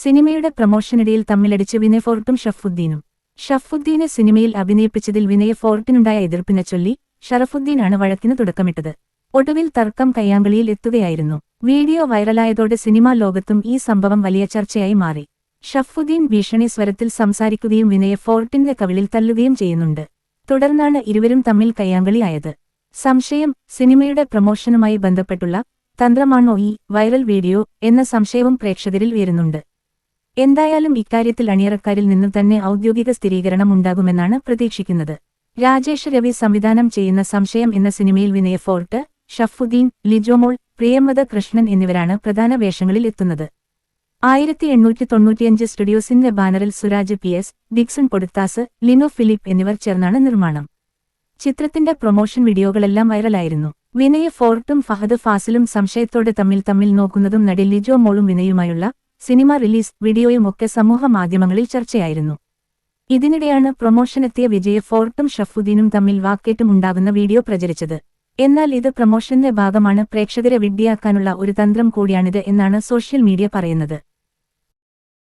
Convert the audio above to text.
സിനിമയുടെ പ്രമോഷനിടയിൽ തമ്മിലടിച്ച് വിനയ് ഫോർട്ടും ഷഫുദ്ദീനും. ഷഫുദ്ദീനെ സിനിമയിൽ അഭിനയിപ്പിച്ചതിൽ വിനയ് ഫോർട്ടിനുണ്ടായ എതിർപ്പിനെ ചൊല്ലി ഷറഫുദ്ദീനാണ് വഴക്കിന് തുടക്കമിട്ടത്. ഒടുവിൽ തർക്കം കയ്യാങ്കളിയിൽ എത്തുകയായിരുന്നു. വീഡിയോ വൈറലായതോടെ സിനിമാ ലോകത്തും ഈ സംഭവം വലിയ ചർച്ചയായി മാറി. ഷഫുദ്ദീൻ ഭീഷണി സ്വരത്തിൽ സംസാരിക്കുകയും വിനയ ഫോർട്ടിന്റെ കവിളിൽ തല്ലുകയും ചെയ്യുന്നുണ്ട്. തുടർന്നാണ് ഇരുവരും തമ്മിൽ കയ്യാങ്കളിയായത് സംശയം സിനിമയുടെ പ്രമോഷനുമായി ബന്ധപ്പെട്ടുള്ള തന്ത്രമാണോ ഈ വൈറൽ വീഡിയോ എന്ന സംശയവും പ്രേക്ഷകരിൽ ഉയരുന്നുണ്ട്. എന്തായാലും ഇക്കാര്യത്തിൽ അണിയറക്കാരിൽ നിന്നും തന്നെ ഔദ്യോഗിക സ്ഥിരീകരണം ഉണ്ടാകുമെന്നാണ് പ്രതീക്ഷിക്കുന്നത്. രാജേഷ് രവി സംവിധാനം ചെയ്യുന്ന സംശയം എന്ന സിനിമയിൽ വിനയ ഫോർട്ട് ഷഫുദ്ദീൻ ലിജോമോൾ പ്രിയമത കൃഷ്ണൻ എന്നിവരാണ് പ്രധാന വേഷങ്ങളിൽ എത്തുന്നത്. ആയിരത്തി എണ്ണൂറ്റി തൊണ്ണൂറ്റിയഞ്ച് സ്റ്റുഡിയോസിന്റെ ബാനറിൽ Suraj P S Dixon കൊടുത്താസ് Lino Philip എന്നിവർ ചേർന്നാണ് നിർമ്മാണം. ചിത്രത്തിന്റെ പ്രൊമോഷൻ വീഡിയോകളെല്ലാം വൈറലായിരുന്നു. വിനയ ഫോർട്ടും ഫഹദ് ഫാസിലും സംശയത്തോടെ തമ്മിൽ തമ്മിൽ നോക്കുന്നതും നടി ലിജോ മോളും വിനയുമായുള്ള സിനിമ റിലീസ് വീഡിയോയും ഒക്കെ സമൂഹ മാധ്യമങ്ങളിൽ ചർച്ചയായിരുന്നു. ഇതിനിടെയാണ് പ്രൊമോഷനെത്തിയ വിജയ ഫോർട്ടും ഷഫുദ്ദീനും തമ്മിൽ വാക്കേറ്റും ഉണ്ടാകുന്ന വീഡിയോ പ്രചരിച്ചത്. എന്നാൽ ഇത് പ്രൊമോഷന്റെ ഭാഗമാണ് പ്രേക്ഷകരെ വിഡ്ഢിയാക്കാനുള്ള ഒരു തന്ത്രം കൂടിയാണിത് എന്നാണ് സോഷ്യൽ മീഡിയ പറയുന്നത്.